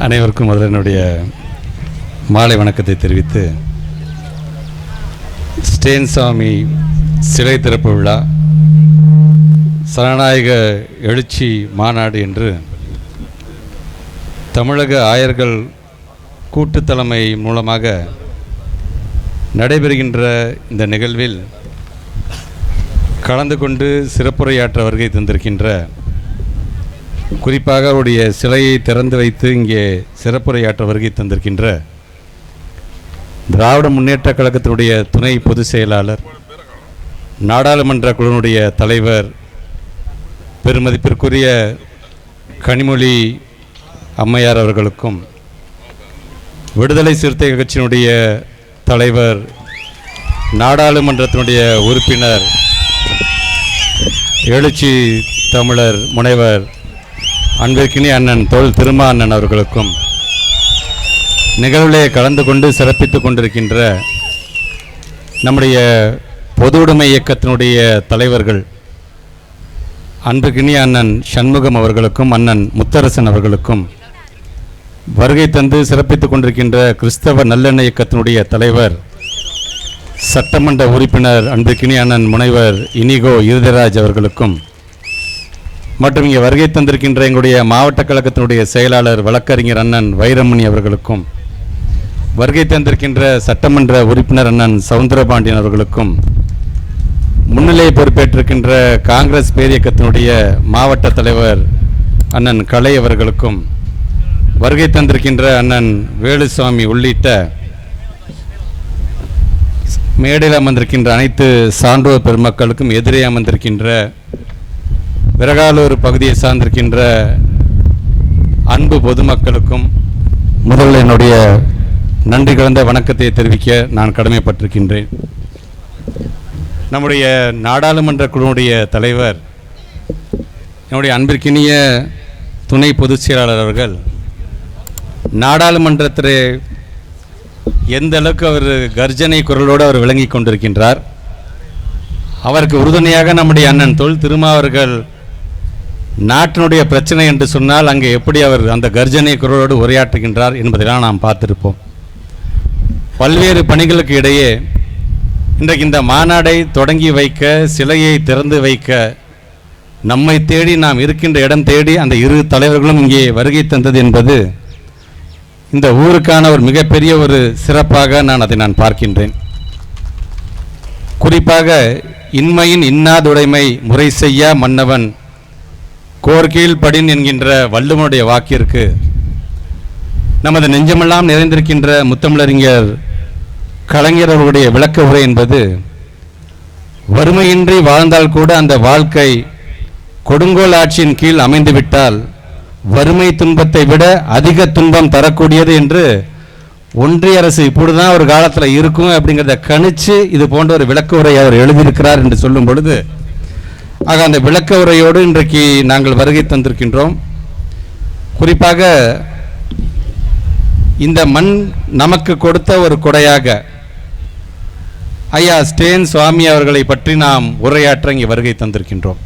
அனைவருக்கும் முதல்ல என்னுடைய மாலை வணக்கத்தை தெரிவித்து ஸ்டேன் சாமி சிலை திறப்பு விழா சனநாயக எழுச்சி மாநாடு என்று தமிழக ஆயர்கள் கூட்டுத்தலைமை மூலமாக நடைபெறுகின்ற இந்த நிகழ்வில் கலந்து கொண்டு சிறப்புரையாற்ற வருகை தந்திருக்கின்ற குறிப்பாக அவருடைய சிலையை திறந்து வைத்து இங்கே சிறப்புரையாற்ற வருகை தந்திருக்கின்ற திராவிட முன்னேற்றக் கழகத்தினுடைய துணை பொதுச் செயலாளர் நாடாளுமன்ற குழுவினுடைய தலைவர் பெருமதிப்பிற்குரிய கனிமொழி அம்மையார் அவர்களுக்கும் விடுதலை சிறுத்தை கட்சியினுடைய தலைவர் நாடாளுமன்றத்தினுடைய உறுப்பினர் எழுச்சி தமிழர் முனைவர் அன்பிற்கினி அண்ணன் தோல் திருமா அண்ணன் அவர்களுக்கும் நிகழ்விலே கலந்து கொண்டு சிறப்பித்துக் கொண்டிருக்கின்ற நம்முடைய பொது உடைமை இயக்கத்தினுடைய தலைவர்கள் அன்புக்கினிய அண்ணன் சண்முகம் அவர்களுக்கும் அண்ணன் முத்தரசன் அவர்களுக்கும் வருகை தந்து சிறப்பித்துக் கொண்டிருக்கின்ற கிறிஸ்தவ நல்லெண்ண இயக்கத்தினுடைய தலைவர் சட்டமன்ற உறுப்பினர் அன்புக்கினி அண்ணன் முனைவர் இனிகோ இருதராஜ் அவர்களுக்கும் மற்றும் இங்கே வருகை தந்திருக்கின்ற எங்களுடைய மாவட்ட கழகத்தினுடைய செயலாளர் வழக்கறிஞர் அண்ணன் வைரமணி அவர்களுக்கும் வருகை தந்திருக்கின்ற சட்டமன்ற உறுப்பினர் அண்ணன் சவுந்தரபாண்டியன் அவர்களுக்கும் முன்னிலை பொறுப்பேற்றிருக்கின்ற காங்கிரஸ் பேரியக்கத்தினுடைய மாவட்ட தலைவர் அண்ணன் கலை அவர்களுக்கும் வருகை தந்திருக்கின்ற அண்ணன் வேலுசாமி உள்ளிட்ட மேடையில் அமர்ந்திருக்கின்ற அனைத்து சான்றோர் பெருமக்களுக்கும் எதிரே அமர்ந்திருக்கின்ற விறகாலூர் பகுதியை சார்ந்திருக்கின்ற அன்பு பொதுமக்களுக்கும் முதல் என்னுடைய நன்றி கலந்த வணக்கத்தை தெரிவிக்க நான் கடமைப்பட்டிருக்கின்றேன். நம்முடைய நாடாளுமன்ற குழுவுடைய தலைவர் என்னுடைய அன்பிற்கினிய துணை பொதுச் செயலாளர் அவர்கள் நாடாளுமன்றத்தில் எந்த அளவுக்கு அவர் கர்ஜனை குரலோடு அவர் விளங்கி கொண்டிருக்கின்றார் அவருக்கு உறுதுணையாக நம்முடைய அண்ணன் தொல் திருமா அவர்கள் நாட்டினுடைய பிரச்சனை என்று சொன்னால் அங்கே எப்படி அவர் அந்த கர்ஜனை குரலோடு உரையாற்றுகின்றார் என்பதெல்லாம் நாம் பார்த்திருப்போம். பல்வேறு பணிகளுக்கு இடையே இன்றைக்கு இந்த மாநாடை தொடங்கி வைக்க சிலையை திறந்து வைக்க நம்மை தேடி நாம் இருக்கின்ற இடம் தேடி அந்த இரு தலைவர்களும் இங்கே வருகை தந்தது என்பது இந்த ஊருக்கான ஒரு மிகப்பெரிய ஒரு சிறப்பாக நான் அதை நான் பார்க்கின்றேன். குறிப்பாக இன்மையின் இன்னாதுடைமை முறை செய்ய மன்னவன் கோர்கீழ் படின் என்கின்ற வள்ளுவனுடைய வாக்கிற்கு நமது நெஞ்சமெல்லாம் நிறைந்திருக்கின்ற முத்தமிழறிஞர் கலைஞர் அவர்களுடைய விளக்க உரை என்பது வறுமையின்றி வாழ்ந்தால் கூட அந்த வாழ்க்கை கொடுங்கோல் ஆட்சியின் கீழ் அமைந்துவிட்டால் வறுமை துன்பத்தை விட அதிக துன்பம் தரக்கூடியது என்று ஒன்றிய அரசு இப்படிதான் ஒரு காலத்தில் இருக்கும் அப்படிங்கிறத கணிச்சு இது போன்ற ஒரு விளக்க உரை அவர் எழுதியிருக்கிறார் என்று சொல்லும் பொழுது ஆக அந்த விளக்க உரையோடு இன்றைக்கு நாங்கள் வருகை தந்திருக்கின்றோம். குறிப்பாக இந்த மண் நமக்கு கொடுத்த ஒரு கொடையாக ஐயா ஸ்டேன் சுவாமி அவர்களை பற்றி நாம் உரையாற்ற இங்கே வருகை தந்திருக்கின்றோம்.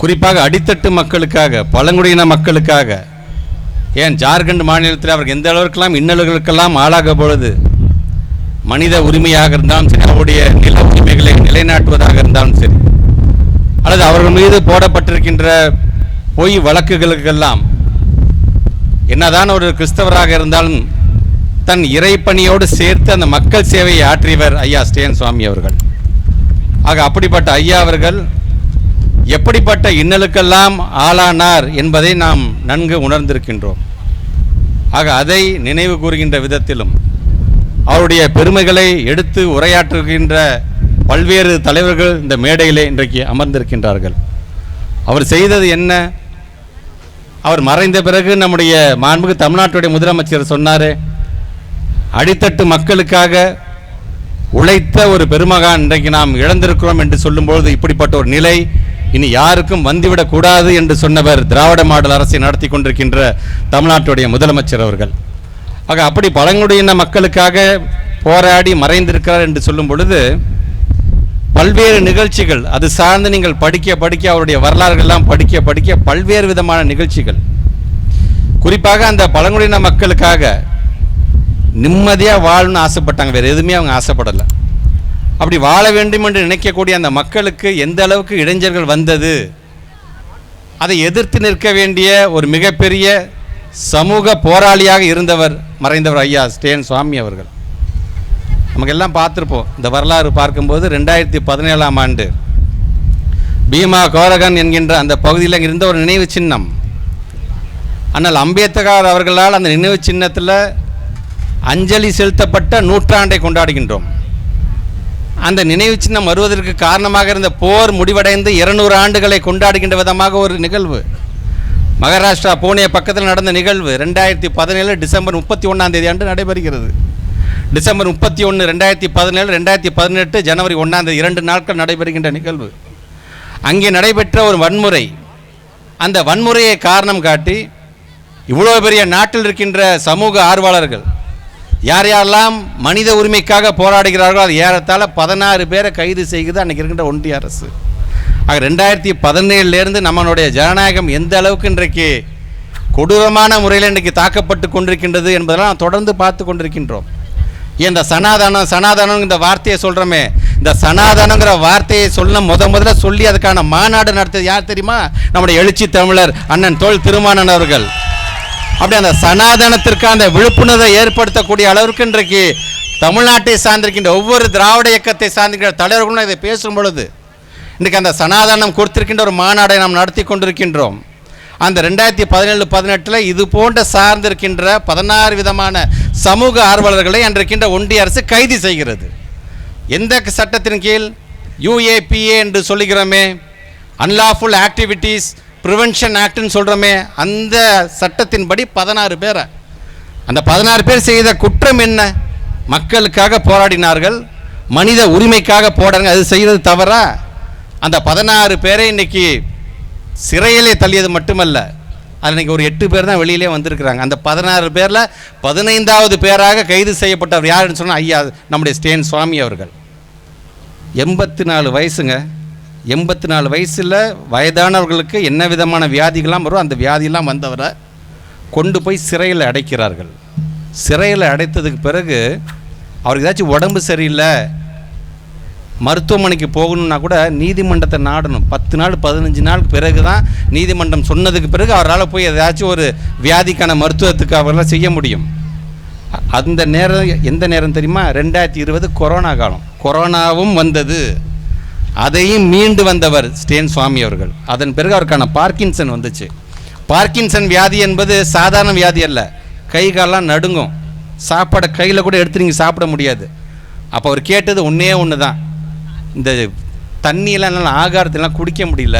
குறிப்பாக அடித்தட்டு மக்களுக்காக பழங்குடியின மக்களுக்காக ஏன் ஜார்க்கண்ட் மாநிலத்தில் அவர்கள் எந்த அளவிற்கெல்லாம் இன்னல்களுக்கெல்லாம் ஆளாக பொழுது மனித உரிமையாக இருந்தாலும் சரி அவருடைய நில உரிமைகளை நிலைநாட்டுவதாக இருந்தாலும் சரி அல்லது அவர்கள் மீது போடப்பட்டிருக்கின்ற பொய் வழக்குகளுக்கெல்லாம் என்னதான் ஒரு கிறிஸ்தவராக இருந்தாலும் தன் இறைப்பணியோடு சேர்த்து அந்த மக்கள் சேவையை ஆற்றியவர் ஐயா ஸ்டேன் சுவாமி அவர்கள். ஆக அப்படிப்பட்ட ஐயா அவர்கள் எப்படிப்பட்ட இன்னலுக்கெல்லாம் ஆளானார் என்பதை நாம் நன்கு உணர்ந்திருக்கின்றோம். ஆக அதை நினைவு கூறுகின்ற விதத்திலும் அவருடைய பெருமைகளை எடுத்து உரையாற்றுகின்ற பல்வேறு தலைவர்கள் இந்த மேடையிலே இன்றைக்கு அமர்ந்திருக்கின்றார்கள். அவர் செய்தது என்ன? அவர் மறைந்த பிறகு நம்முடைய மாண்புக்கு தமிழ்நாட்டுடைய முதலமைச்சர் சொன்னார் அடித்தட்டு மக்களுக்காக உழைத்த ஒரு பெருமகான் இன்றைக்கு நாம் இழந்திருக்கிறோம் என்று சொல்லும்பொழுது இப்படிப்பட்ட ஒரு நிலை இனி யாருக்கும் வந்துவிடக்கூடாது என்று சொன்னவர் திராவிட மாடல் அரசை நடத்தி கொண்டிருக்கின்ற தமிழ்நாட்டுடைய முதலமைச்சர் அவர்கள். ஆக அப்படி பழங்குடியின மக்களுக்காக போராடி மறைந்திருக்கிறார் என்று சொல்லும் பொழுது பல்வேறு நிகழ்ச்சிகள் அது சார்ந்து நீங்கள் படிக்க படிக்க அவருடைய வரலாறுகள்லாம் படிக்க படிக்க பல்வேறு விதமான நிகழ்ச்சிகள். குறிப்பாக அந்த பழங்குடியின மக்களுக்காக நிம்மதியாக வாழணும்னு ஆசைப்பட்டாங்க. வேறு எதுவுமே அவங்க ஆசைப்படலை. அப்படி வாழ வேண்டும் என்று நினைக்கக்கூடிய அந்த மக்களுக்கு எந்த அளவுக்கு இளைஞர்கள் வந்தது அதை எதிர்த்து நிற்க வேண்டிய ஒரு மிகப்பெரிய சமூக போராளியாக இருந்தவர் மறைந்தவர் ஐயா ஸ்டேன் சுவாமி அவர்கள். நமக்கெல்லாம் பார்த்துருப்போம். இந்த வரலாறு பார்க்கும்போது ரெண்டாயிரத்தி பதினேழாம் ஆண்டு பீமா கோரகன் என்கின்ற அந்த பகுதியில் இருந்த ஒரு நினைவு சின்னம். ஆனால் அம்பேத்கர் அவர்களால் அந்த நினைவு சின்னத்தில் அஞ்சலி செலுத்தப்பட்ட நூற்றாண்டை கொண்டாடுகின்றோம். அந்த நினைவு சின்னம் வருவதற்கு காரணமாக இருந்த போர் முடிவடைந்து இருநூறு ஆண்டுகளை கொண்டாடுகின்ற விதமாக ஒரு நிகழ்வு. மகாராஷ்டிரா பூனே பக்கத்தில் நடந்த நிகழ்வு. ரெண்டாயிரத்தி பதினேழு டிசம்பர் முப்பத்தி ஒன்றாம் தேதி அன்று நடைபெறுகிறது. டிசம்பர் முப்பத்தி ஒன்று ரெண்டாயிரத்தி பதினேழு ரெண்டாயிரத்தி பதினெட்டு ஜனவரி ஒன்றாம் தேதி இரண்டு நாட்கள் நடைபெறுகின்ற நிகழ்வு. அங்கே நடைபெற்ற ஒரு வன்முறை. அந்த வன்முறையை காரணம் காட்டி இவ்வளோ பெரிய நாட்டில் இருக்கின்ற சமூக ஆர்வலர்கள் யார் யாரெல்லாம் மனித உரிமைக்காக போராடுகிறார்களோ அது ஏறத்தாழ பதினாறு பேரை கைது செய்கிறது அன்றைக்கி இருக்கின்ற ஒன்றிய அரசு. ஆக ரெண்டாயிரத்தி பதினேழுலேருந்து நம்மளுடைய ஜனநாயகம் எந்த அளவுக்கு இன்றைக்கு கொடூரமான முறையில் இன்றைக்கு தாக்கப்பட்டு கொண்டிருக்கின்றது என்பதெல்லாம் தொடர்ந்து பார்த்து கொண்டிருக்கின்றோம். இந்த சனாதனம் சனாதனம் இந்த வார்த்தையை சொல்கிறோமே இந்த சனாதனங்கிற வார்த்தையை சொல்ல முத முதல்ல சொல்லி அதுக்கான மாநாடு நடத்தது யார் தெரியுமா? நம்முடைய எழுச்சி தமிழர் அண்ணன் தோல் திருமானன் அவர்கள். அப்படி அந்த சனாதனத்திற்கு அந்த விழிப்புணர்வை ஏற்படுத்தக்கூடிய அளவிற்கு இன்றைக்கு தமிழ்நாட்டை சார்ந்திருக்கின்ற ஒவ்வொரு திராவிட இயக்கத்தை சார்ந்திருக்கிற தலைவர்களும் இதை பேசும் பொழுது இன்றைக்கு அந்த சனாதனம் கொடுத்திருக்கின்ற ஒரு மாநாடை நாம் நடத்தி கொண்டிருக்கின்றோம். அந்த ரெண்டாயிரத்தி பதினேழு பதினெட்டில் இது போன்ற சார்ந்திருக்கின்ற பதினாறு விதமான சமூக ஆர்வலர்களை அன்றைக்கின்ற ஒன்றிய அரசு கைது செய்கிறது. எந்த சட்டத்தின் கீழ் யூஏபிஏ என்று சொல்லுகிறோமே அன்லாஃபுல் ஆக்டிவிட்டீஸ் ப்ரிவென்ஷன் ஆக்ட்னு சொல்கிறோமே அந்த சட்டத்தின்படி பதினாறு பேரை அந்த பதினாறு பேர் செய்த குற்றம் என்ன? மக்களுக்காக போராடினார்கள் மனித உரிமைக்காக போடுறாங்க அது செய்கிறது தவறா? அந்த பதினாறு பேரை இன்னைக்கு சிறையிலே தள்ளியது மட்டுமல்ல அது ஒரு எட்டு பேர் தான் வெளியிலே வந்திருக்கிறாங்க. அந்த பதினாறு பேரில் பதினைந்தாவது பேராக கைது செய்யப்பட்டவர் யாருன்னு சொன்னால் ஐயா நம்முடைய ஸ்டேன் சுவாமி அவர்கள். எண்பத்தி நாலு வயசுங்க. எண்பத்தி நாலு வயசில் வயதானவர்களுக்கு என்ன விதமான வியாதிகள்லாம் வரும் அந்த வியாதியெல்லாம் வந்தவரை கொண்டு போய் சிறையில் அடைக்கிறார்கள். சிறையில் அடைத்ததுக்கு பிறகு அவருக்கு ஏதாச்சும் உடம்பு சரியில்லை மருத்துவமனைக்கு போகணும்னா கூட நீதிமன்றத்தை நாடணும். பத்து நாள் பதினஞ்சு நாள் பிறகு தான் நீதிமன்றம் சொன்னதுக்கு பிறகு அவரால் போய் ஏதாச்சும் ஒரு வியாதிக்கான மருத்துவத்துக்கு அவரால் செய்ய முடியும். அந்த நேரம் எந்த நேரம் தெரியுமா? ரெண்டாயிரத்தி இருபது கொரோனா காலம். கொரோனாவும் வந்தது. அதையும் மீண்டு வந்தவர் ஸ்டேன் சுவாமி அவர்கள். அதன் பிறகு அவருக்கான பார்க்கின்சன் வந்துச்சு. பார்க்கின்சன் வியாதி என்பது சாதாரண வியாதி அல்ல. கை காலெல்லாம் நடுங்கும். சாப்பாடை கையில் கூட எடுத்து நீங்கள் சாப்பிட முடியாது. அப்போ அவர் கேட்டது ஒன்றே ஒன்று தான் இந்த தண்ணியெல்லாம் என்னால் ஆகாரத்தெல்லாம் குடிக்க முடியல.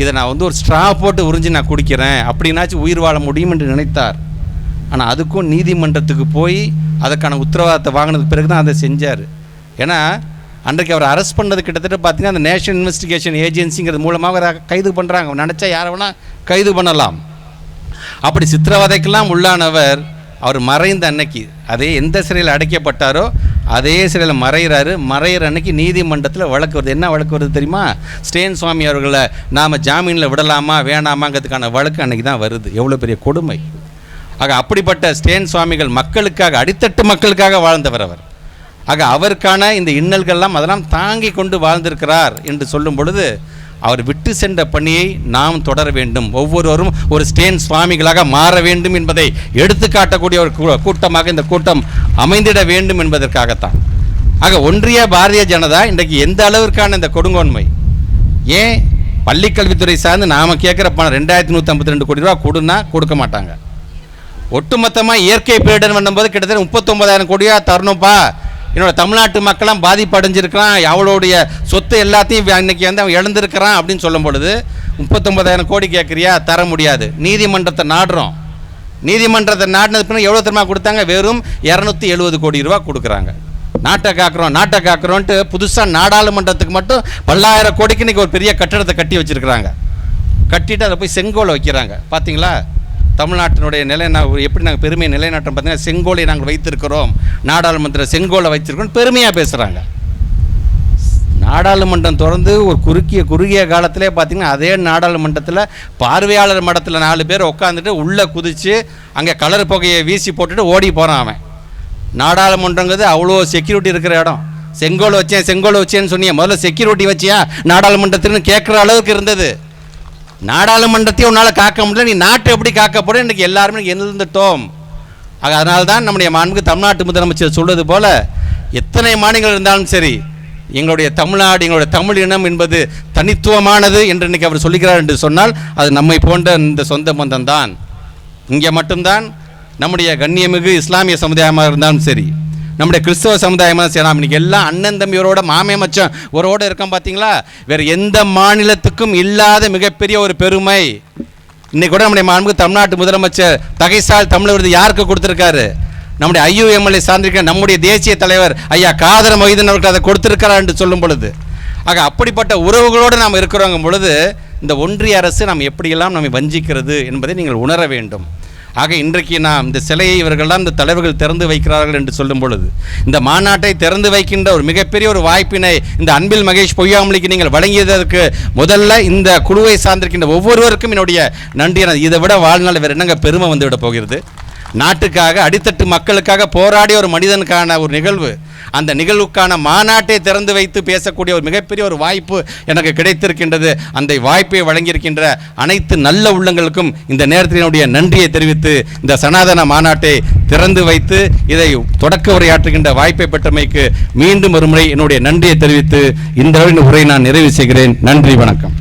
இதை நான் வந்து ஒரு ஸ்ட்ரா போட்டு உறிஞ்சி நான் குடிக்கிறேன். அப்படின்னாச்சும் உயிர் வாழ முடியும் என்று நினைத்தார். ஆனால் அதுக்கும் நீதிமன்றத்துக்கு போய் அதற்கான உத்தரவாதத்தை வாங்கினதுக்கு பிறகு தான் அதை செஞ்சார். ஏன்னா அன்றைக்கு அவர் அரெஸ்ட் பண்ணது கிட்டத்தட்ட பார்த்தீங்கன்னா அந்த நேஷனல் இன்வெஸ்டிகேஷன் ஏஜென்சிங்கிறது மூலமாக அவரை கைது பண்ணுறாங்க நினச்சா யாரை வேணால் கைது பண்ணலாம். அப்படி சித்திரவதைக்கெல்லாம் உள்ளானவர் அவர் மறைந்த அன்னைக்கு அதே எந்த சிறையில் அடைக்கப்பட்டாரோ அதே சிலையில் மறைகிறாரு மறையிற அன்னைக்கு நீதிமன்றத்தில் வழக்கு வருது. என்ன வழக்கு வருது தெரியுமா? ஸ்டேன் சுவாமி அவர்களை நாம் ஜாமீனில் விடலாமா வேணாமாங்கிறதுக்கான வழக்கு அன்னைக்கு தான் வருது. எவ்வளோ பெரிய கொடுமை. ஆக அப்படிப்பட்ட ஸ்டேன் சுவாமிகள் மக்களுக்காக அடித்தட்டு மக்களுக்காக வாழ்ந்தவர் அவர். ஆக அவருக்கான இந்த இன்னல்கள்லாம் அதெல்லாம் தாங்கி கொண்டு வாழ்ந்திருக்கிறார் என்று சொல்லும் பொழுது அவர் விட்டு சென்ற பணியை நாம் தொடர வேண்டும். ஒவ்வொருவரும் ஒரு ஸ்டேன் சுவாமிகளாக மாற வேண்டும் என்பதை எடுத்துக்காட்டக்கூடிய ஒரு கூட்டமாக இந்த கூட்டம் அமைந்திட வேண்டும் என்பதற்காகத்தான். ஆக ஒன்றிய பாரதிய ஜனதா இன்றைக்கு எந்த அளவிற்கான இந்த கொடுங்கோன்மை? ஏன் பள்ளிக்கல்வித்துறை சார்ந்து நாம் கேட்குற பணம் ரெண்டாயிரத்தி நூற்றி ஐம்பத்தி ரெண்டு கோடி ரூபா கொடுன்னா கொடுக்க மாட்டாங்க. ஒட்டுமொத்தமாக இயற்கை பேரிடர் பண்ணும்போது கிட்டத்தட்ட முப்பத்தொம்பதாயிரம் கோடியாக தரணும்ப்பா என்னோட தமிழ்நாட்டு மக்களும் பாதிப்பு அடைஞ்சிருக்கிறான் அவளுடைய சொத்து எல்லாத்தையும் இன்னைக்கு வந்து அவன் இழந்திருக்கிறான் அப்படின்னு சொல்லும் பொழுது முப்பத்தொம்பதாயிரம் கோடி கேட்குறியா தர முடியாது. நீதிமன்றத்தை நாடுறோம். நீதிமன்றத்தை நாடினது பின்ன எவ்வளோ தெரியுமா கொடுத்தாங்க? வெறும் இரநூத்தி எழுபது கோடி ரூபா கொடுக்குறாங்க. நாட்டை காக்குறோம் நாட்டை காக்குறோன்ட்டு புதுசாக நாடாளுமன்றத்துக்கு மட்டும் பல்லாயிரம் கோடிக்கு இன்னைக்கு ஒரு பெரிய கட்டடத்தை கட்டி வச்சுருக்குறாங்க. கட்டிட்டு அதை போய் செங்கோலை வைக்கிறாங்க. பார்த்தீங்களா தமிழ்நாட்டினுடைய நிலை நான் எப்படி நாங்கள் பெருமையை நிலைநாட்டம் பார்த்தீங்கன்னா செங்கோலை நாங்கள் வைத்திருக்கிறோம். நாடாளுமன்ற செங்கோலை வைத்திருக்கிறோம் பெருமையாக பேசுகிறாங்க நாடாளுமன்றம் திறந்து ஒரு குறுக்கிய குறுகிய காலத்திலே பார்த்தீங்கன்னா அதே நாடாளுமன்றத்தில் பார்வையாளர் மடத்தில் நாலு பேர் உட்காந்துட்டு உள்ளே குதித்து அங்கே கலர் புகையை வீசி போட்டுட்டு ஓடி போகிறான் அவன். நாடாளுமன்றங்கிறது அவ்வளோ செக்யூரிட்டி இருக்கிற இடம். செங்கோல் வச்சேன் செங்கோல் வச்சேன்னு சொன்னியே முதல்ல செக்யூரிட்டி வச்சியா? நாடாளுமன்றத்தில்னு கேட்குற அளவுக்கு இருந்தது. நாடாளுமன்றத்தையும் உன்னால் காக்க முடியல நீ நாட்டை எப்படி காக்க போற? இன்றைக்கி எல்லாருமே எழுந்துட்டோம் ஆக அதனால தான் நம்முடைய மாண்புக்கு தமிழ்நாட்டு முதலமைச்சர் சொல்வது போல் எத்தனை மாநிலங்கள் இருந்தாலும் சரி எங்களுடைய தமிழ்நாடு எங்களுடைய தமிழ் இனம் என்பது தனித்துவமானது என்று இன்றைக்கி அவர் சொல்லுகிறார் என்று சொன்னால் அது நம்மை போன்ற இந்த சொந்த பந்தம் தான் இங்கே மட்டும்தான் நம்முடைய கண்ணியமிகு இஸ்லாமிய சமுதாயமாக இருந்தாலும் சரி நம்முடைய கிறிஸ்தவ சமுதாயமாக செய்யலாம் இன்னைக்கு எல்லாம் அண்ணன் தம்பியோரோட மாமே மச்சம் ஒரோட இருக்கோம் பார்த்தீங்களா வேறு எந்த மாநிலத்துக்கும் இல்லாத மிகப்பெரிய ஒரு பெருமை. இன்னைக்கு கூட நம்முடைய மாண்பு தமிழ்நாட்டு முதலமைச்சர் தகைசால் தமிழ் விருது யாருக்கு கொடுத்துருக்காரு? நம்முடைய ஐயோ எம்எல்ஏ சார்ந்திருக்க நம்முடைய தேசிய தலைவர் ஐயா காதர மொய்தன் அவர்கள் அதை கொடுத்துருக்கிறார் என்று சொல்லும் பொழுது. ஆக அப்படிப்பட்ட உறவுகளோடு நாம் இருக்கிறோங்க பொழுது இந்த ஒன்றிய அரசு நாம் எப்படியெல்லாம் நம்மை வஞ்சிக்கிறது என்பதை நீங்கள் உணர வேண்டும். ஆக இன்றைக்கு நாம் இந்த சிலையை இவர்கள்லாம் இந்த தலைவர்கள் திறந்து வைக்கிறார்கள் என்று சொல்லும் பொழுது இந்த மாநாட்டை திறந்து வைக்கின்ற ஒரு மிகப்பெரிய ஒரு வாய்ப்பினை இந்த அன்பில் மகேஷ் பொய்யாமலிக்கு நீங்கள் வழங்கியதற்கு முதல்ல இந்த குழுவை சார்ந்திருக்கின்ற ஒவ்வொருவருக்கும் என்னுடைய நன்றி. என இதை விட வாழ்நாள் வேறு என்னங்க பெருமை வந்துவிட போகிறது? நாட்டுக்காக அடித்தட்டு மக்களுக்காக போராடிய ஒரு மனிதனுக்கான ஒரு நிகழ்வு. அந்த நிகழ்வுக்கான மாநாட்டை திறந்து வைத்து பேசக்கூடிய ஒரு மிகப்பெரிய ஒரு வாய்ப்பு எனக்கு கிடைத்திருக்கின்றது. அந்த வாய்ப்பை வழங்கியிருக்கின்ற அனைத்து நல்ல உள்ளங்களுக்கும் இந்த நேரத்தினுடைய நன்றியை தெரிவித்து இந்த சனாதன மாநாட்டை திறந்து வைத்து இதை தொடக்க உரையாற்றுகின்ற வாய்ப்பை பெற்றமைக்கு மீண்டும் ஒருமுறை என்னுடைய நன்றியை தெரிவித்து இந்த உரை உரையை நான் நிறைவு செய்கிறேன். நன்றி வணக்கம்.